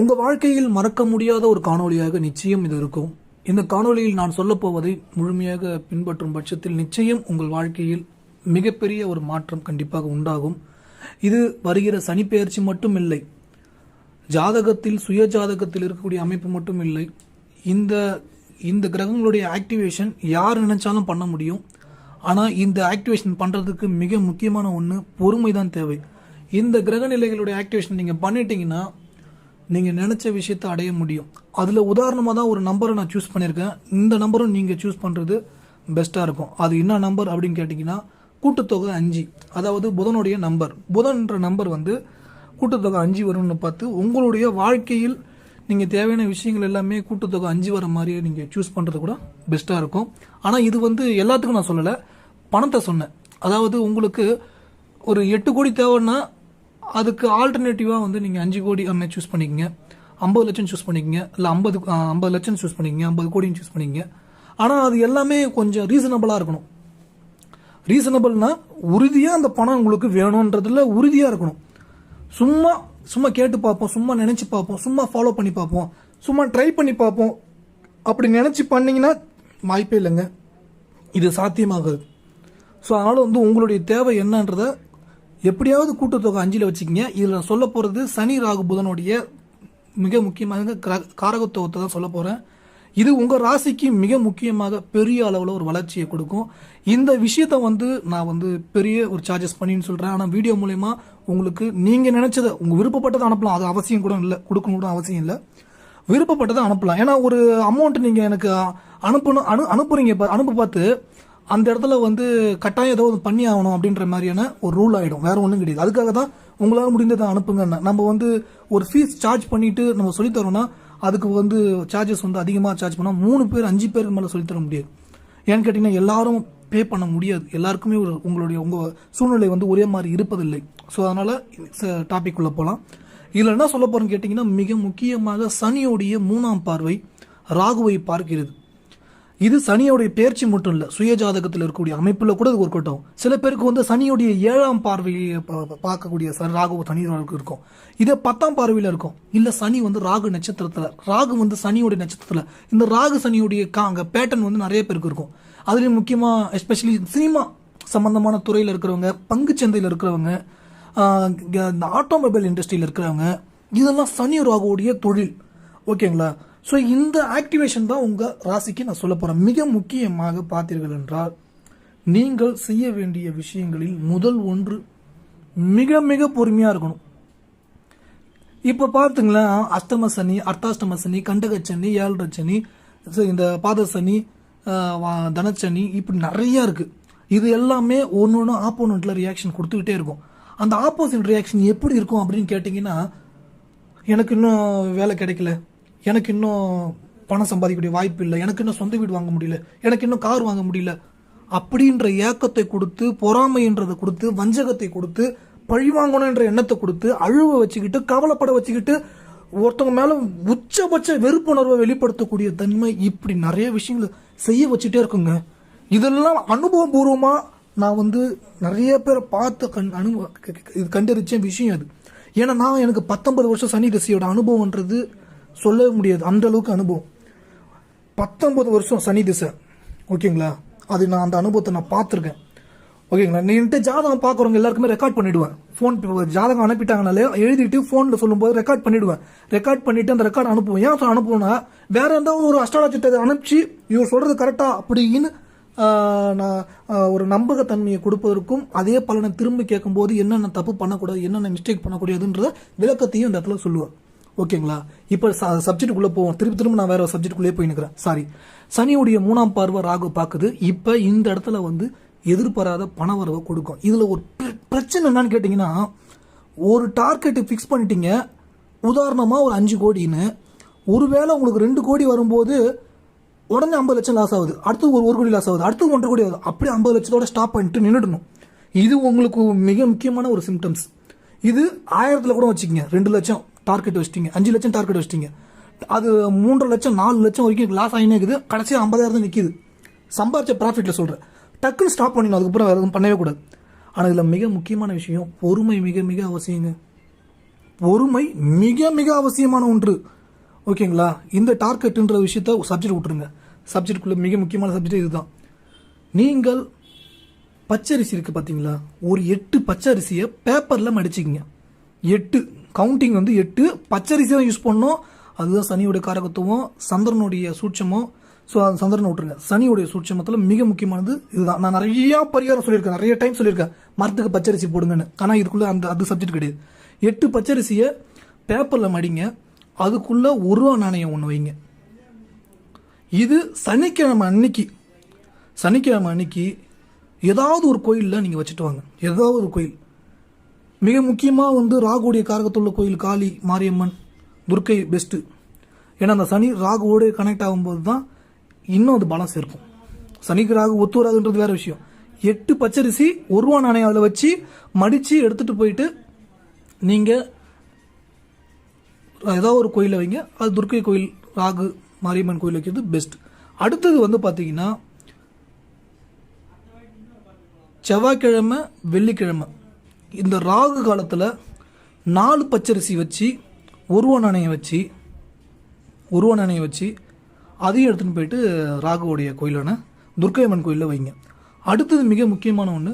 உங்க வாழ்க்கையில் மறக்க முடியாத ஒரு காணொளியாக நிச்சயம் இது இருக்கும். இந்த காணொளியில் நான் சொல்லப் போவதை முழுமையாக பின்பற்றும் பட்சத்தில் நிச்சயம் உங்கள் வாழ்க்கையில் மிகப்பெரிய ஒரு மாற்றம் கண்டிப்பாக உண்டாகும். இது வருகிற சனிப்பெயர்ச்சி மட்டும் இல்லை. ஜாதகத்தில் சுய ஜாதகத்தில் இருக்கக்கூடிய அமைப்பு மட்டும் இல்லை. இந்த இந்த கிரகங்களுடைய ஆக்டிவேஷன் யார் நினைச்சாலும் பண்ண முடியும். ஆனால் இந்த ஆக்டிவேஷன் பண்ணுறதுக்கு மிக முக்கியமான ஒன்று பொறுமை தான் தேவை. இந்த கிரக நிலைகளுடைய ஆக்டிவேஷன் நீங்கள் பண்ணிட்டீங்கன்னா நீங்கள் நினச்ச விஷயத்தை அடைய முடியும். அதில் உதாரணமாக தான் ஒரு நம்பரை நான் சூஸ் பண்ணியிருக்கேன் இந்த நம்பரும் நீங்கள் சூஸ் பண்ணுறது பெஸ்ட்டாக இருக்கும். அது என்ன நம்பர் அப்படின்னு கேட்டிங்கன்னா கூட்டுத்தொகை அஞ்சு. அதாவது புதனுடைய நம்பர் புதன்ற நம்பர் வந்து கூட்டுத்தொகை அஞ்சு வரும்னு பார்த்து உங்களுடைய வாழ்க்கையில் நீங்கள் தேவையான விஷயங்கள் எல்லாமே கூட்டுத்தொகை அஞ்சு வர மாதிரியே நீங்கள் சூஸ் பண்ணுறது கூட பெஸ்ட்டாக இருக்கும். ஆனால் இது வந்து எல்லாத்துக்கும் நான் சொல்லலை. பணத்தை சொன்னேன். அதாவது உங்களுக்கு ஒரு எட்டு கோடி தேவைன்னா அதுக்கு ஆல்டர்னேட்டிவாக வந்து நீங்கள் அஞ்சு கோடி அம்மே சூஸ் பண்ணிக்கங்க. ஐம்பது லட்சம் சூஸ் பண்ணிக்கங்க. இல்லை ஐம்பது ஐம்பது லட்சம் சூஸ் பண்ணிக்கங்க. ஐம்பது கோடின்னு சூஸ் பண்ணிக்கங்க. ஆனால் அது எல்லாமே கொஞ்சம் ரீசனபிளாக இருக்கணும். ரீசனபிள்னா உறுதியாக அந்த பணம் உங்களுக்கு வேணுன்றதுல உறுதியாக இருக்கணும். சும்மா சும்மா கேட்டு பார்ப்போம் சும்மா நினச்சி பார்ப்போம் சும்மா ஃபாலோ பண்ணி பார்ப்போம் சும்மா ட்ரை பண்ணி பார்ப்போம். அப்படி நினச்சி பண்ணிங்கன்னா வாய்ப்பே இல்லைங்க. இது சாத்தியமாகாது. ஸோ அதனால் வந்து உங்களுடைய தேவை என்னன்றதை எப்படியாவது கூட்டுத்தொகை அஞ்சில் வச்சுக்கிங்க. இதில் நான் சொல்ல போகிறது சனி ராகு புதனுடைய மிக முக்கியமாக காரகத்துவத்தை தான் சொல்ல போகிறேன் இது உங்கள் ராசிக்கு மிக முக்கியமாக பெரிய அளவில் ஒரு வளர்ச்சியை கொடுக்கும். இந்த விஷயத்தை வந்து நான் வந்து பெரிய ஒரு சார்ஜஸ் பண்ணின்னு சொல்கிறேன் ஆனால் வீடியோ மூலயமா உங்களுக்கு நீங்கள் நினச்சதை உங்கள் விருப்பப்பட்டதை அனுப்பலாம். அது அவசியம் கூட இல்லை கொடுக்கணும் கூட அவசியம் இல்லை. விருப்பப்பட்டதை அனுப்பலாம். ஏன்னா ஒரு அமௌண்ட் நீங்கள் எனக்கு அனுப்பணும் அனு அனுப்புறீங்க இப்போ அனுப்ப பார்த்து அந்த இடத்துல வந்து கட்டாயம் ஏதோ ஒன்று பண்ணி ஆகணும் அப்படின்ற மாதிரியான ஒரு ரூல் ஆகிடும் வேறு ஒன்றும் கிடையாது. அதுக்காக தான் உங்களால் முடிந்ததை அனுப்புங்கன்னா. நம்ம வந்து ஒரு ஃபீஸ் சார்ஜ் பண்ணிட்டு நம்ம சொல்லித்தரோம்னா அதுக்கு வந்து சார்ஜஸ் வந்து அதிகமாக சார்ஜ் பண்ணால் மூணு பேர் அஞ்சு பேருக்கு மேலே சொல்லித் தர முடியாது. ஏன்னு கேட்டிங்கன்னா எல்லாரும் பே பண்ண முடியாது. எல்லாருக்குமே ஒரு உங்களுடைய உங்கள் சூழ்நிலை வந்து ஒரே மாதிரி இருப்பதில்லை. ஸோ அதனால் டாபிக் உள்ள போகலாம் இதில் என்ன சொல்ல போகிறேன்னு கேட்டிங்கன்னா மிக முக்கியமாக சனியோடைய மூணாம் பார்வை ராகுவை பார்க்கிறது. இது சனியோடைய பேர்ச்சி மட்டும் இல்லை சுய ஜாதகத்தில் இருக்கக்கூடிய அமைப்பில் கூட இது ஒர்க் அவுட் ஆகும் சில பேருக்கு வந்து சனியுடைய ஏழாம் பார்வையை பா- பார்க்கக்கூடிய ச- ராகு சனி இருக்கும். இதே பத்தாம் பார்வையில் இருக்கும். இல்லை சனி வந்து ராகு நட்சத்திரத்தில் ராகு வந்து சனியோடைய நட்சத்திரத்தில். இந்த ராகு சனியுடைய கா அங்கே பேட்டர்ன் வந்து நிறைய பேருக்கு இருக்கும். அதுலேயும் முக்கியமாக எஸ்பெஷலி சினிமா சம்மந்தமான துறையில் இருக்கிறவங்க பங்குச்சந்தையில் இருக்கிறவங்க இந்த ஆட்டோமொபைல் இண்டஸ்ட்ரியில் இருக்கிறவங்க இதெல்லாம் சனி ராகுவுடைய தொழில். ஓகேங்களா? ஸோ இந்த ஆக்டிவேஷன் தான் உங்கள் ராசிக்கு நான் சொல்ல போகிறேன் மிக முக்கியமாக பார்த்தீர்கள் என்றால் நீங்கள் செய்ய வேண்டிய விஷயங்களில் முதல் ஒன்று மிக மிக பொறுமையாக இருக்கணும். இப்போ பார்த்துங்களேன் அஷ்டம சனி அர்த்தாஷ்டம சனி கண்டக சனி ஏழரை சனி இந்த பாத சனி தனச்சனி இப்படி நிறைய இருக்குது இது எல்லாமே ஒன்று ஒன்று ஆப்போனண்ட்ல ரியாக்ஷன் கொடுத்துக்கிட்டே இருக்கும். அந்த ஆப்போசிட் ரியாக்ஷன் எப்படி இருக்கும் அப்படின்னு கேட்டிங்கன்னா எனக்கு இன்னும் வேலை கிடைக்கல. எனக்கு இன்னும் பணம் சம்பாதிக்கக்கூடிய வாய்ப்பு இல்லை. எனக்கு இன்னும் சொந்த வீடு வாங்க முடியல. எனக்கு இன்னும் கார் வாங்க முடியல. அப்படின்ற ஏக்கத்தை கொடுத்து பொறாமைன்றதை கொடுத்து வஞ்சகத்தை கொடுத்து பழி வாங்கணுன்ற எண்ணத்தை கொடுத்து அழுவ வச்சுக்கிட்டு கவலைப்பட வச்சுக்கிட்டு ஒருத்தவங்க மேலே உச்சபட்ச வெறுப்புணர்வை வெளிப்படுத்தக்கூடிய தன்மை இப்படி நிறைய விஷயங்களை செய்ய வச்சுட்டே இருக்குங்க. இதெல்லாம் அனுபவபூர்வமா நான் வந்து நிறைய பேரை பார்த்து கண் அனுபவ இது கண்டறிச்ச விஷயம் அது. ஏன்னா நான் எனக்கு பத்தொன்பது வருஷம் சனி திசையோட அனுபவம்ன்றது சொல்லவே முடியாது. அந்த அளவுக்கு அனுபவம். பத்தொம்பது வருஷம் சனி திசை. ஓகேங்களா? அது நான் அந்த அனுபவத்தை நான் பார்த்துருக்கேன். ஓகேங்களா? நீன்ட்டு ஜாதகம் பார்க்குறவங்க எல்லாருக்குமே ரெக்கார்ட் பண்ணிவிடுவேன் ஃபோன் ஜாதகம் அனுப்பிட்டாங்கனாலே எழுதிட்டு ஃபோனில் சொல்லும்போது ரெக்கார்ட் பண்ணிடுவேன். ரெக்கார்ட் பண்ணிவிட்டு அந்த ரெக்கார்ட் அனுப்புவேன் ஏன் சார் வேற ஏதாவது ஒரு அஸ்ட்ராலஜிட்ட அனுப்பிச்சு இவர் சொல்கிறது கரெக்டாக அப்படின்னு நான் ஒரு நம்பகத்தன்மையை கொடுப்பதற்கும் அதே பலனை திரும்பி கேட்கும்போது என்னென்ன தப்பு பண்ணக்கூடாது என்னென்ன மிஸ்டேக் பண்ணக்கூடாதுன்றத விளக்கத்தையும் இந்த இடத்துல சொல்லுவேன். ஓகேங்களா? இப்போ சப்ஜெக்ட்டுக்குள்ளே போவோம். திருப்பி திரும்ப நான் வேற ஒரு சப்ஜெக்டுக்குள்ளே போய் நிற்கிறேன் சாரி சனியுடைய மூணாம் பார்வை ராகு பார்க்குது. இப்போ இந்த இடத்துல வந்து எதிர்பாராத பண வரவை கொடுக்கும். இதில் ஒரு பிரச்சனை என்னன்னு கேட்டிங்கன்னா ஒரு டார்கெட்டு ஃபிக்ஸ் பண்ணிட்டீங்க. உதாரணமாக ஒரு அஞ்சு கோடின்னு. ஒருவேளை உங்களுக்கு ரெண்டு கோடி வரும்போது உடனே ஐம்பது லட்சம் லாஸ் ஆகுது. அடுத்து ஒரு ஒரு கோடி லாஸ் ஆகுது. அடுத்து ஒன்றரை கோடி ஆகுது. அப்படியே ஐம்பது லட்சத்தோட ஸ்டாப் பண்ணிட்டு நின்றுடணும் இது உங்களுக்கு மிக முக்கியமான ஒரு சிம்டம்ஸ் இது ஆயிரத்தில் கூட வச்சுக்கோங்க. ரெண்டு லட்சம். டார்கெட் வச்சிட்டிங்க. அஞ்சு லட்சம் டார்கெட் வச்சிட்டிங்க. அது மூன்றரை லட்சம் நாலு லட்சம் வரைக்கும் லாஸ் ஆகினே இருக்குது கடைசியாக ஐம்பதாயிரம் தான் நிற்கிது சம்பாரிச்ச ப்ராஃபிட்டில் சொல்கிறேன் டக்குன்னு ஸ்டாப் பண்ணிடணும். அதுக்கப்புறம் வேறு எதுவும் பண்ணவே கூடாது. ஆனால் இதில் மிக முக்கியமான விஷயம் பொறுமை மிக மிக அவசியங்க. பொறுமை மிக மிக அவசியமான ஒன்று. ஓகேங்களா? இந்த டார்கெட்டுன்ற விஷயத்த சப்ஜெக்ட் விட்டுருங்க. சப்ஜெக்டுக்குள்ள மிக முக்கியமான சப்ஜெக்ட் இதுதான். நீங்கள் பச்சரிசி இருக்குது பார்த்தீங்களா ஒரு எட்டு பச்சரிசியை பேப்பரில் மடிச்சிக்கிங்க. எட்டு. கவுண்டிங் வந்து எட்டு பச்சரிசி தான் யூஸ் பண்ணோம். அதுதான் சனியுடைய காரகத்துவம் சந்திரனுடைய சூட்சமும். ஸோ அது சந்திரனை விட்டுருங்க. சனியுடைய சூட்சமத்தில் மிக முக்கியமானது இதுதான். நான் நிறையா பரிகாரம் சொல்லியிருக்கேன். நிறைய டைம் சொல்லியிருக்கேன். மரத்துக்கு பச்சரிசி போடுங்கன்னு. ஆனால் இதுக்குள்ளே அந்த அது சப்ஜெக்ட் கிடையாது. எட்டு பச்சரிசியை பேப்பரில் மடிங்க. அதுக்குள்ளே ஒரு ரூபா நாணயம் ஒன்று வைங்க. இது சனிக்கிழமை அன்னைக்கு சனிக்கிழமை அன்னைக்கு ஏதாவது ஒரு கோயிலில் நீங்கள் வச்சுட்டு வாங்க. ஏதாவது ஒரு கோயில். மிக முக்கியமாக வந்து ராகுடைய காரகத்துள்ள கோயில் காளி மாரியம்மன் துர்க்கை பெஸ்ட்டு ஏன்னா அந்த சனி ராகுவோட கனெக்ட் ஆகும்போது தான் இன்னும் அது பலம் சேர்க்கும். சனிக்கு ராகு ஒத்து வராதுன்றது வேற விஷயம். எட்டு பச்சரிசி ஒரு ரூபா நாணயம் அதில் வச்சு மடித்து எடுத்துகிட்டு போயிட்டு நீங்கள் ஏதாவது ஒரு கோயிலில் வைங்க. அது துர்க்கை கோயில் ராகு மாரியம்மன் கோயில் வைக்கிறது பெஸ்ட் அடுத்தது வந்து பார்த்தீங்கன்னா செவ்வாய்க்கிழமை வெள்ளிக்கிழமை. இந்த ராகு காலத்தில் நாலு பச்சரிசி வச்சு உருவ நாணயம் வச்சு உருவ நாணயம் வச்சு அதையும் எடுத்துன்னு போயிட்டு ராகுவோடைய கோயிலான துர்க்கையம்மன் கோயிலில் வைங்க. அடுத்தது மிக முக்கியமான ஒன்று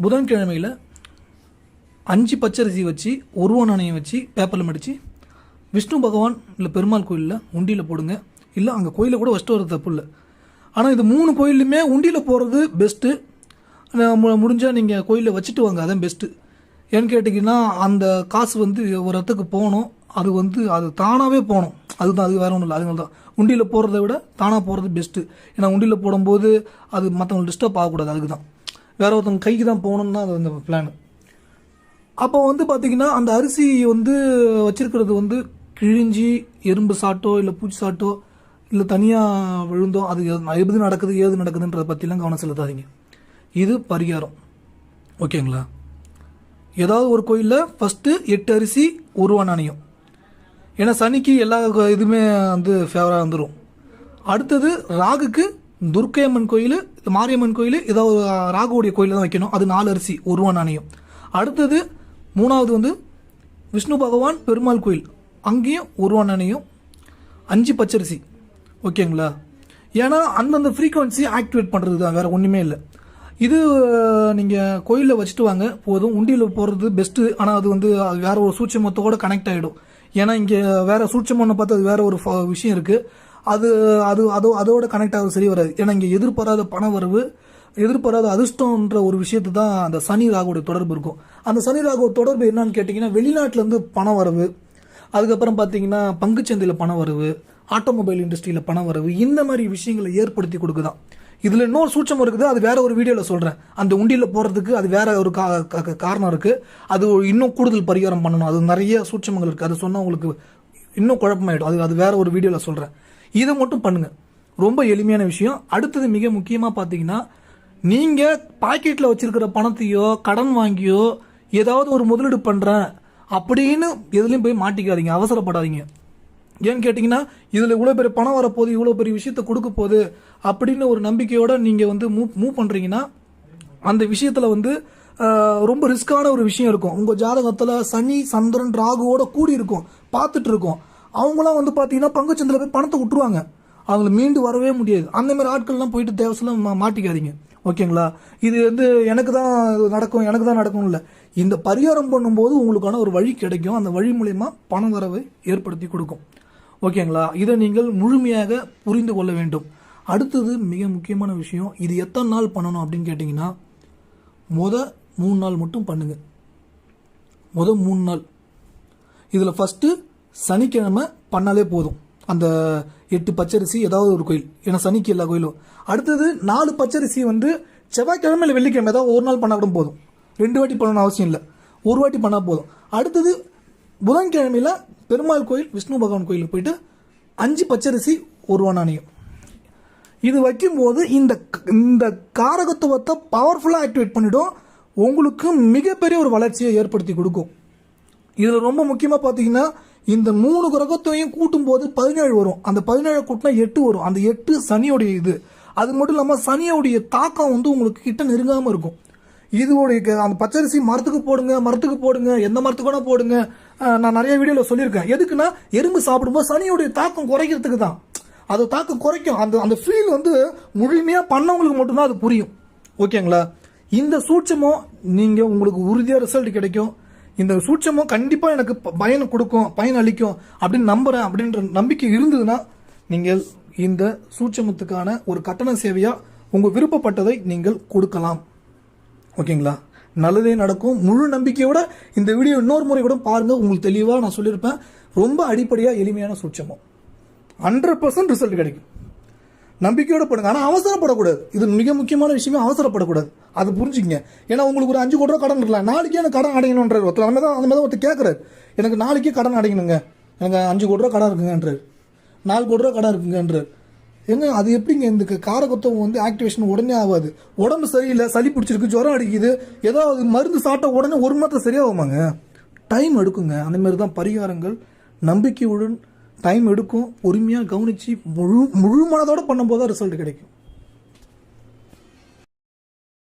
புதன்கிழமையில் அஞ்சு பச்சரிசி வச்சு உருவ நாணயம் வச்சு பேப்பரில் மடித்து விஷ்ணு பகவான் இல்லை பெருமாள் கோயிலில் உண்டியில் போடுங்க. இல்லை அங்கே கோயிலில் கூட ஃபஸ்ட்டு வர தப்பு இல்லை. ஆனால் இது மூணு கோயிலுமே உண்டியில் போகிறது பெஸ்ட்டு முடிஞ்சால் நீங்கள் கோயிலில் வச்சுட்டு வாங்க அதான் பெஸ்ட்டு ஏன்னு கேட்டிங்கன்னா அந்த காசு வந்து ஒரு இடத்துக்கு போகணும். அது வந்து அது தானாகவே போகணும். அதுதான் அது வேற ஒன்றும் இல்லை அதனால தான் உண்டியில் போகிறத விட தானாக போகிறது பெஸ்ட்டு ஏன்னா உண்டியில் போடும்போது அது மற்றவங்க டிஸ்டர்ப் ஆகக்கூடாது அதுக்கு தான் வேற ஒருத்தவங்க கைக்கு தான் போகணுன்னு தான் அது அந்த பிளான் அப்போ வந்து பார்த்திங்கன்னா அந்த அரிசி வந்து வச்சுருக்கிறது வந்து கிழிஞ்சி எறும்பு சாட்டோ இல்லை பூச்சி சாட்டோ இல்லை தனியாக விழுந்தோ அது எது நடக்குது ஏது நடக்குதுன்றதை பற்றிலாம் கவனம் செலுத்தாதீங்க. இது பரிகாரம். ஓகேங்களா? ஏதாவது ஒரு கோயிலில் ஃபஸ்ட்டு எட்டு அரிசி ஒரு நாணயம் ஏன்னா சனிக்கு எல்லா இதுவுமே வந்து ஃபேவராக வந்துடும் அடுத்தது ராகுக்கு துர்க்கையம்மன் கோயில் மாரியம்மன் கோயில் ஏதாவது ஒரு ராகுவுடைய கோயில் தான் வைக்கணும். அது நாலு அரிசி ஒரு நாணயம் அடுத்தது மூணாவது வந்து விஷ்ணு பகவான் பெருமாள் கோயில். அங்கேயும் ஒரு நாணயம் அஞ்சு பச்சரிசி. ஓகேங்களா? ஏன்னா அந்தந்த ஃப்ரீக்குவன்சி ஆக்டிவேட் பண்ணுறது தான் வேறு ஒன்றுமே இல்லை. இது நீங்கள் கோயிலில் வச்சுட்டு வாங்க. போதும். உண்டியில் போகிறது பெஸ்ட்டு ஆனால் அது வந்து அது வேற ஒரு சூட்சமத்தோட கனெக்ட் ஆகிடும் ஏன்னா இங்கே வேற சூட்சமன்னு பார்த்து அது வேற ஒரு ஃப- விஷயம் இருக்குது அது அது அதோ அதோட கனெக்ட் ஆகிறது சரி வராது. ஏன்னா இங்கே எதிர்பாராத பண வரவு எதிர்பாராத அதிர்ஷ்டம்ன்ற ஒரு விஷயத்து தான் அந்த சனி ராகுடைய தொடர்பு இருக்கும். அந்த சனி ராகுவோட தொடர்பு என்னன்னு கேட்டிங்கன்னா வெளிநாட்டிலேருந்து பண வரவு அதுக்கப்புறம் பார்த்தீங்கன்னா பங்குச்சந்தையில் பண வரவு ஆட்டோமொபைல் இண்டஸ்ட்ரியில் பண வரவு இந்த மாதிரி விஷயங்களை ஏற்படுத்தி கொடுக்குதான். இதில் இன்னொரு சூட்சம் இருக்குது அது வேற ஒரு வீடியோவில் சொல்கிறேன் அந்த உண்டியில் போகிறதுக்கு அது வேற ஒரு கா காரணம் இருக்குது அது இன்னும் கூடுதல் பரிகாரம் பண்ணணும். அது நிறைய சூட்சமங்கள் இருக்குது அது சொன்னால் உங்களுக்கு இன்னும் குழப்பமாயிடும். அது அது வேற ஒரு வீடியோவில் சொல்கிறேன் இதை மட்டும் பண்ணுங்கள் ரொம்ப எளிமையான விஷயம். அடுத்தது மிக முக்கியமாக பார்த்தீங்கன்னா நீங்கள் பாக்கெட்டில் வச்சுருக்கிற பணத்தையோ கடன் வாங்கியோ ஏதாவது ஒரு முதலீடு பண்ணுறேன் அப்படின்னு எதுலேயும் போய் மாட்டிக்காதீங்க. அவசரப்படாதீங்க. ஏன்னு கேட்டிங்கன்னா இதில் இவ்வளோ பெரிய பணம் வரப்போகுது இவ்வளோ பெரிய விஷயத்த கொடுக்க போகுது அப்படின்னு ஒரு நம்பிக்கையோட நீங்கள் வந்து மூவ் மூவ் பண்ணுறீங்கன்னா அந்த விஷயத்தில் வந்து ரொம்ப ரிஸ்க்கான ஒரு விஷயம் இருக்கும். உங்கள் ஜாதகத்தில் சனி சந்திரன் ராகுவோட கூடி இருக்கும். பார்த்துட்டு இருக்கோம். அவங்களாம் வந்து பார்த்தீங்கன்னா பங்குச்சந்தில் போய் பணத்தை விட்டுருவாங்க. அவங்கள மீண்டு வரவே முடியாது. அந்தமாதிரி ஆட்கள்லாம் போயிட்டு தேவசெல்லாம் மா- மாட்டிக்காதீங்க. ஓகேங்களா? இது வந்து எனக்கு தான் நடக்கும் எனக்கு தான் நடக்கும் இல்லை. இந்த பரிகாரம் பண்ணும்போது உங்களுக்கான ஒரு வழி கிடைக்கும். அந்த வழி மூலயமா பண வரவை ஏற்படுத்தி கொடுக்கும். ஓகேங்களா? இதை நீங்கள் முழுமையாக புரிந்து கொள்ள வேண்டும். அடுத்தது மிக முக்கியமான விஷயம் இது எத்தனை நாள் பண்ணணும் அப்படின்னு கேட்டிங்கன்னா முத மூணு நாள் மட்டும் பண்ணுங்க. முத மூணு நாள். இதில் ஃபஸ்ட்டு சனிக்கிழமை பண்ணாலே போதும். அந்த எட்டு பச்சரிசி ஏதாவது ஒரு கோயில். ஏன்னா சனிக்கு எல்லா கோயிலும். அடுத்தது நாலு பச்சரிசி வந்து செவ்வாய்க்கிழமை இல்லை வெள்ளிக்கிழமை ஏதாவது ஒரு நாள் பண்ணால் கூட போதும். ரெண்டு வாட்டி பண்ணணும்னு அவசியம் இல்லை. ஒரு வாட்டி பண்ணால் போதும். அடுத்தது புதன்கிழமையில் பெருமாள் கோயில் விஷ்ணு பகவான் கோயிலுக்கு போயிட்டு அஞ்சு பச்சரிசி ஒரு நாணயம் இது வைக்கும்போது இந்த இந்த காரகத்துவத்தை பவர்ஃபுல்லாக ஆக்டிவேட் பண்ணிடும். உங்களுக்கு மிகப்பெரிய ஒரு வளர்ச்சியை ஏற்படுத்தி கொடுக்கும். இதில் ரொம்ப முக்கியமாக பார்த்தீங்கன்னா இந்த மூணு கிரகத்தையும் கூட்டும்போது பதினேழு வரும். அந்த பதினேழு கூட்டினா எட்டு வரும். அந்த எட்டு சனியோடைய இது. அது மட்டும் இல்லாமல் சனியோடைய தாக்கம் வந்து உங்களுக்கு கிட்ட நெருங்காமல் இருக்கும். இதுவுடைய க- அந்த பச்சரிசி மரத்துக்கு போடுங்க மரத்துக்கு போடுங்க எந்த மரத்துக்கு வேணால் போடுங்க. நான் நிறைய வீடியோவில் சொல்லியிருக்கேன். எதுக்குன்னா எறும்பு சாப்பிடும்போது சனியோடைய தாக்கம் குறைக்கிறதுக்கு தான். அது தாக்கம் குறைக்கும். அந்த அந்த ஃபீல் வந்து முழுமையாக பண்ணவங்களுக்கு மட்டும்தான் அது புரியும். ஓகேங்களா? இந்த சூட்சமும் நீங்கள் உங்களுக்கு உறுதியாக ரிசல்ட் கிடைக்கும். இந்த சூட்சமும் கண்டிப்பாக எனக்கு ப- பயன் கொடுக்கும் பயன் அளிக்கும் அப்படின்னு நம்புகிறேன் அப்படின்ற நம்பிக்கை இருந்ததுன்னா நீங்கள் இந்த சூட்சமத்துக்கான ஒரு கட்டண சேவையாக உங்கள் விருப்பப்பட்டதை நீங்கள் கொடுக்கலாம். ஓகேங்களா? நல்லதே நடக்கும். முழு நம்பிக்கையோட இந்த வீடியோ இன்னொரு முறை கூட பாருங்க உங்களுக்கு தெளிவாக நான் சொல்லியிருப்பேன். ரொம்ப அடிப்படையாக எளிமையான சூட்சமும். ஹண்ட்ரட் பர்சன்ட் ரிசல்ட் கிடைக்கும். நம்பிக்கையோட பண்ணுங்க ஆனால் அவசரப்படக்கூடாது. இது மிக முக்கியமான விஷயமே அவசரப்படக்கூடாது. அது புரிஞ்சுக்கங்க. ஏன்னா உங்களுக்கு ஒரு அஞ்சு கோடி ரூபா கடன் இருக்கலாம் நாளைக்கே எனக்கு கடன் அடையணுன்றார் ஒருத்தர் அந்த தான் அந்த மாதிரி தான் ஒருத்தர் கேட்குறாரு எனக்கு நாளைக்கே கடன் அடையணுங்க. எனக்கு அஞ்சு கோடி ரூபா கடன் இருக்குங்கன்றார். நாலு கோடி ரூபா கடன் இருக்குங்கன்றார். ஏங்க அது எப்படிங்க இந்த காரகத்துவம் வந்து ஆக்டிவேஷன் உடனே ஆகாது. உடம்பு சரியில்லை சளி பிடிச்சிருக்கு ஜுரம் அடிக்குது. ஏதாவது மருந்து சாப்பிட்ட உடனே ஒரு மாதம் சரியாகுமாங்க? டைம் எடுக்குங்க. அந்த மாதிரி தான் பரிகாரங்கள். நம்பிக்கையுடன் டைம் எடுக்கும். பொறுமையாக கவனித்து முழு முழு மனதோடு பண்ணும்போது தான் ரிசல்ட் கிடைக்கும்.